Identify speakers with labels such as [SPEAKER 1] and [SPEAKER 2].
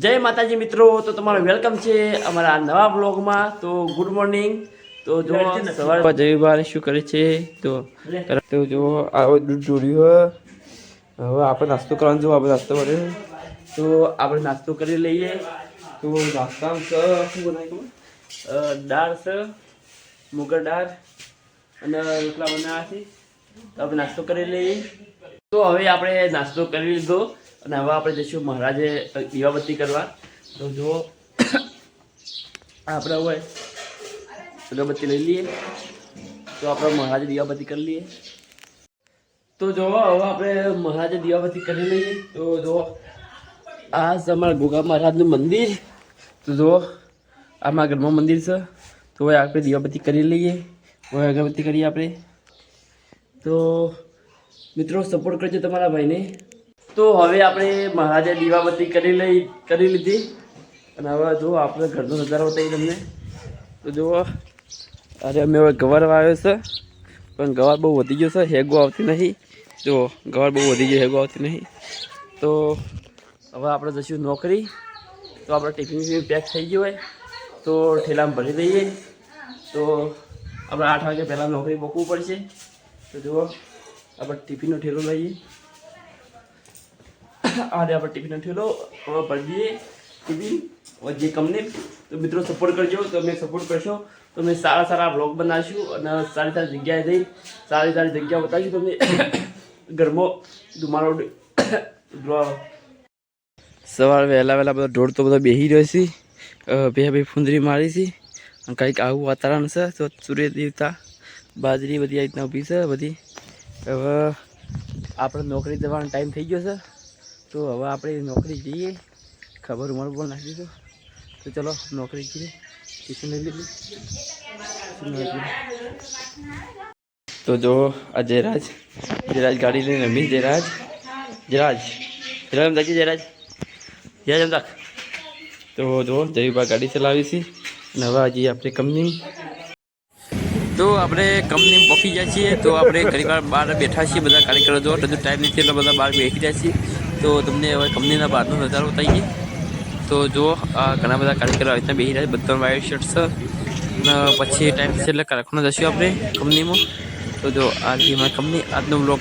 [SPEAKER 1] જય માતાજી મિત્રો તો તમારું વેલકમ છે અમારા નવા બ્લોગમાં તો ગુડ મોર્નિંગ તો જો સવારે જયભાઈ શું કરે છે? તો તો જો આવો દૂધ જોડ્યું હવે આપણે નાસ્તો કરવાનો જો આપણે નાસ્તો કર્યો તો આપણે નાસ્તો કરી લઈએ. તો નાસ્તામાં શું બનાવી દાળ છે મુગર દાળ અને રોટલા બનાવ્યા છે. તો આપણે નાસ્તો કરી લઈએ. તો હવે આપણે નાસ્તો કરી લીધો. અને હવે આપણે જઈશું મહારાજે દીવાબત્તી કરવા. તો જો આપણે હવે અગરબત્તી લઈ લઈએ. તો આપણે મહારાજે દીવાબત્તી કરી લઈએ. તો જો હવે આપણે મહારાજે દીવાબત્તી કરી લઈએ. તો જો આ છે અમારા ગોગા મહારાજનું મંદિર. તો જો આ મારા ઘરમાં મંદિર છે. તો હવે આપણે દીવાબત્તી કરી લઈએ. હવે અગરબત્તી કરીએ આપણે. તો મિત્રો સપોર્ટ કરજો તમારા ભાઈને. તો હવે આપણે મહારાજા દીવાબત્તી કરી લઈ, કરી લીધી. અને હવે જુઓ આપણે ઘરનો નજારો બતાવી તમને. તો જુઓ અરે અમે હવે ગવાર વાવ્યો છે. પણ ગવાર બહુ વધી ગયો છે, હેગો આવતી નહીં. જુઓ, ગવાર બહુ વધી ગયો, હેગો આવતી નહીં. તો હવે આપણે જઈશું નોકરી. તો આપણે ટિફિન પેક થઈ ગયું હોય. તો ઠેલામાં ભરી દઈએ. તો આપણે આઠ વાગે પહેલાં નોકરી મૂકવું પડશે. તો જુઓ, આપણે ટિફિનનો ઠેલો લઈએ. આ રે આપણે ટિફિનનો ઠેલો હવે ભરી ટિફિન જે કંપની તો મિત્રો સપોર્ટ કરજો, તમે સપોર્ટ કરશો. તો અમે સારા સારા બ્લોગ બનાવીશું અને સારી સારી જગ્યાએ જઈ સારી સારી જગ્યા બતાવીશું તમને. ઘરમાં ધુમાડો સવારે વહેલા વહેલા બધો ઢોળ તો બધો બેસી રહ્યો છે. બે બે ફૂંદરી મારી છે. અને કંઈક આવું વાતાવરણ છે. તો સૂર્ય દેવતા બાજરી બધી આ રીતના ઊભી છે બધી. હવે આપણે નોકરી જવાનો ટાઈમ થઈ ગયો છે. તો હવે આપણે નોકરી જઈએ. ખબર ઉમર બોલ નાખી દીધું તો ચલો નોકરી જઈએ. ટ્યુશન લઈ લીધું. તો જો આ જયરાજ. જયરાજ ગાડી લઈને રમી. જયરાજ. જયરાજ. જયરાજ તાકી જયરાજ. જયરાજ એમ તાક તો જો જયભા ગાડી ચલાવી અને હવે હજી આપણે કંપની તો આપણે કંપની પહોંચી જાય છીએ. તો આપણે ઘણી વાર બહાર બેઠા છીએ. બધા કાર્યકરો જો, તો ટાઈમ નથી, એટલે બધા બહાર બેસી જાય છીએ. તો તમને હવે કંપનીના બહારનો નજારો બતાવીએ. તો જો આ ઘણા બધા કાર્યકરો આવી રીતના બેસી રહ્યા છે. બધા વાઈટ શર્ટ છે અને પછી ટાઈમ થશે એટલે કારખાના જશું આપણે કંપનીમાં. તો જો આજથી અમારી કંપની. આજનો બ્લોગ